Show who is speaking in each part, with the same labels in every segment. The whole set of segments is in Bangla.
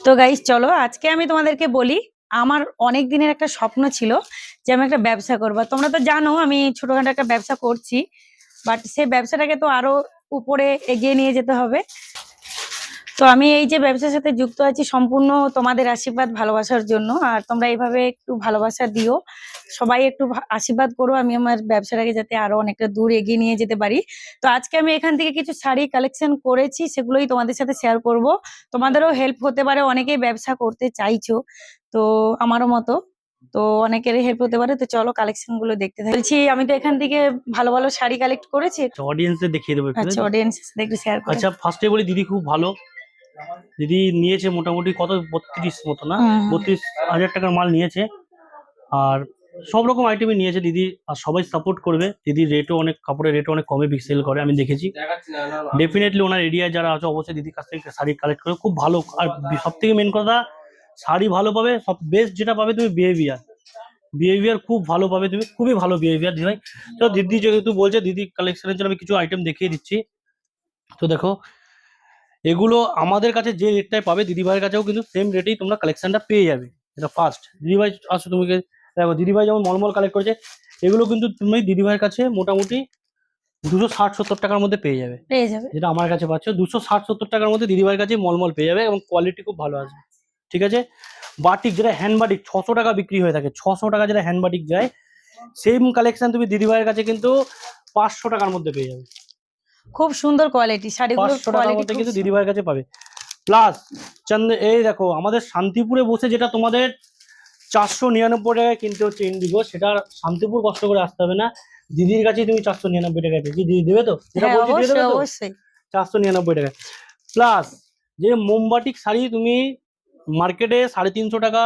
Speaker 1: তো গাইস চলো আজকে আমি তোমাদেরকে বলি, আমার অনেক দিনের একটা স্বপ্ন ছিল যে আমি একটা ব্যবসা করব। তোমরা তো জানো আমি ছোটখাটো একটা ব্যবসা করছি বাট সেই ব্যবসাটাকে তো আরও উপরে এগিয়ে নিয়ে যেতে হবে। তো আমি এই যে ব্যবসার সাথে যুক্ত আছি সম্পূর্ণ তোমাদের আশীর্বাদ ভালোবাসার জন্য। আর তোমরা এইভাবে একটু ভালোবাসা দিও। সবাই একটু আশীর্বাদ করো আমি আমার ব্যবসাটাকে যাতে আরও অনেকটা দূর এগিয়ে নিয়ে যেতে পারি। তো আজকে আমি এখান থেকে কিছু শাড়ি কালেকশন করেছি সেগুলোই তোমাদের সাথে শেয়ার করব। তোমাদেরও হেল্প হতে পারে অনেকেই ব্যবসা করতে চাইছো তো আমারও মতো। তো অনেকেরই হেল্প হতে পারে তো চলো কালেকশনগুলো দেখতে থাকি। বলছি আমি তো এখান থেকে ভালো ভালো শাড়ি কালেক্ট করেছি।
Speaker 2: অডিয়েন্সদের দেখিয়ে দেবো
Speaker 1: আচ্ছা অডিয়েন্স একটু শেয়ার করে
Speaker 2: আচ্ছা ফার্স্টে বলি দিদি খুব ভালো। দিদি নিয়েছে মোটামুটি কত? বত্রিশ মতো না?
Speaker 1: হুম, হুম।
Speaker 2: বত্রিশ হাজার টাকার মাল নিয়েছে। আর সব রকম আইটেমই নিয়েছে দিদি। আর সবাই সাপোর্ট করবে। দিদির রেটও অনেক কাপড়ের রেটও অনেক কমে সেল করে আমি দেখেছি। ডেফিনেটলি ওনার এরিয়ায় যারা আছে অবশ্যই দিদির কাছ থেকে শাড়ি কালেক্ট করে খুব ভালো। আর সব থেকে মেন কথা শাড়ি ভালো পাবে সব বেস্ট যেটা পাবে তুমি বিহেভিয়ার বিহেভিয়ার খুব ভালো পাবে তুমি খুবই ভালো বিহেভিয়ার দিদি ভাই। তো দিদি যেহেতু বলছে দিদি কালেকশনের জন্য আমি কিছু আইটেম দেখিয়ে দিচ্ছি। তো দেখো এগুলো আমাদের কাছে যে রেটটায় পাবে দিদিভাইয়ের কাছেও কিন্তু সেম রেটেই তোমরা কালেকশনটা পেয়ে যাবে। এটা ফার্স্ট দিদিভাই আসো তুমি দেখো দিদিভাই যেমন মলমল কালেক্ট করেছে এগুলো কিন্তু তুমি দিদিভাইয়ের কাছে মোটামুটি দুশো ষাট সত্তর টাকার মধ্যে পেয়ে যাবে।
Speaker 1: পেয়ে যাবে।
Speaker 2: যেটা আমার কাছে পাচ্ছ দুশো ষাট সত্তর টাকার মধ্যে দিদিভাইয়ের কাছে মলমল পেয়ে যাবে এবং কোয়ালিটি খুব ভালো আছে ঠিক আছে? বাটিক যেটা হ্যান্ড বাটিক ছশো টাকা বিক্রি হয়ে থাকে ছশো টাকা যেটা হ্যান্ড বাটিক যায় সেম কালেকশন তুমি দিদিভাইয়ের কাছে কিন্তু পাঁচশো টাকার মধ্যে পেয়ে যাবে।
Speaker 1: খুব সুন্দর কোয়ালিটি শাড়িগুলোর কোয়ালিটি
Speaker 2: কিন্তু দিদিভাইয়ের কাছে পাবে। প্লাস চন্দ এই দেখো আমাদের শান্তিপুরে বসে যেটা তোমাদের চারশো নিরানব্বই টাকায় কিনতে হচ্ছে ইন্ডিগো সেটা শান্তিপুর কষ্ট করে আসতে হবে না। দিদির কাছে তুমি চারশো নিরানব্বই টাকায় পেয়েছি দিদি দেবে তো?
Speaker 1: হ্যাঁ
Speaker 2: চারশো নিরানব্বই টাকা প্লাস যে মোমবাটিক শাড়ি তুমি মার্কেটে সাড়ে তিনশো টাকা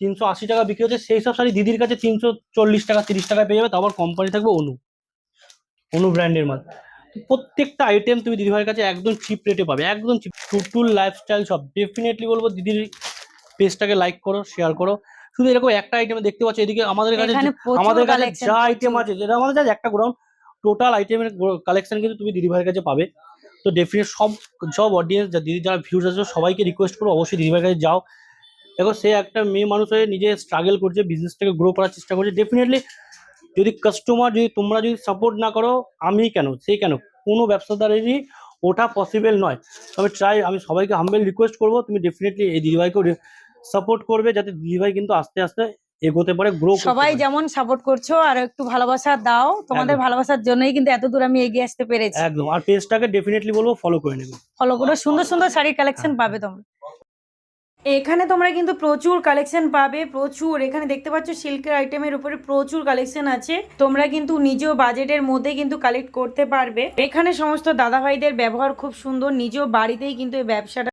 Speaker 2: তিনশো আশি টাকা বিক্রি হচ্ছে সেই সব শাড়ি দিদির কাছে তিনশো চল্লিশ টাকা তিরিশ টাকায় পেয়ে যাবে তারপর কোম্পানি থাকবে অনু। অনু ব্র্যান্ডের মাল। তো প্রত্যেকটা আইটেম তুমি দিদিভাইয়ের কাছে একদম চিপ রেটে পাবে একদম চিপ টুটুল লাইফস্টাইল সব। ডেফিনেটলি বলব দিদির পেজটাকে লাইক করো শেয়ার করো। শুধু এরকম একটা আইটেম দেখতে পাচ্ছ এদিকে আমাদের কাছে আমাদের কাছে যা আইটেম আছে যেটা আমাদের কাছে একটা গোডাউন টোটাল আইটেমের কালেকশন কিন্তু তুমি দিদিভাইয়ের কাছে পাবে। তো ডেফিনেট সব সব অডিয়েন্স যা দিদি যারা ভিউজ আছে সবাইকে রিকোয়েস্ট করব অবশ্যই দিদিভাইয়ের কাছে যাও। দেখো সে একটা মেয়ে মানুষ হয়ে নিজে স্ট্রাগল করছে বিজনেসটাকে গ্রো করার চেষ্টা করছে। ডেফিনেটলি যদি কাস্টমার যদি তোমরা যদি সাপোর্ট না করো আমি কেন? সে কেন? কোনো ব্যবসাদারেরই ওটা পসিবল নয়। তবে ট্রাই আমি সবাইকে হাম্বেল রিকোয়েস্ট করব তুমি ডেফিনেটলি এই দিদিভাইকে সাপোর্ট করবে যাতে দিদিভাই কিন্তু আস্তে আস্তে এগোতে পারে গ্রো
Speaker 1: সবাই যেমন সাপোর্ট করছ আর একটু ভালোবাসা দাও। তোমাদের ভালোবাসার জন্যই কিন্তু এত দূর আমি এগিয়ে আসতে পেরেছি।
Speaker 2: একদম। আর পেজটাকে ডেফিনেটলি বলব ফলো করে নেবে।
Speaker 1: ফলো করে। সুন্দর সুন্দর শাড়ির কালেকশন
Speaker 2: হ্যাঁ।
Speaker 1: পাবে তোমরা। এখানে তোমরা কিন্তু প্রচুর কালেকশন পাবে, প্রচুর। এখানে দেখতে পাচ্ছ সিল্কের আইটেমের উপরে প্রচুর কালেকশন আছে। তোমরা কিন্তু নিজেও বাজেটের মধ্যে কিন্তু কালেক্ট করতে পারবে। এখানে সমস্ত দাদাভাইদের ব্যবহার খুব সুন্দর। নিজেও বাড়িতেই কিন্তু এই ব্যবসাটা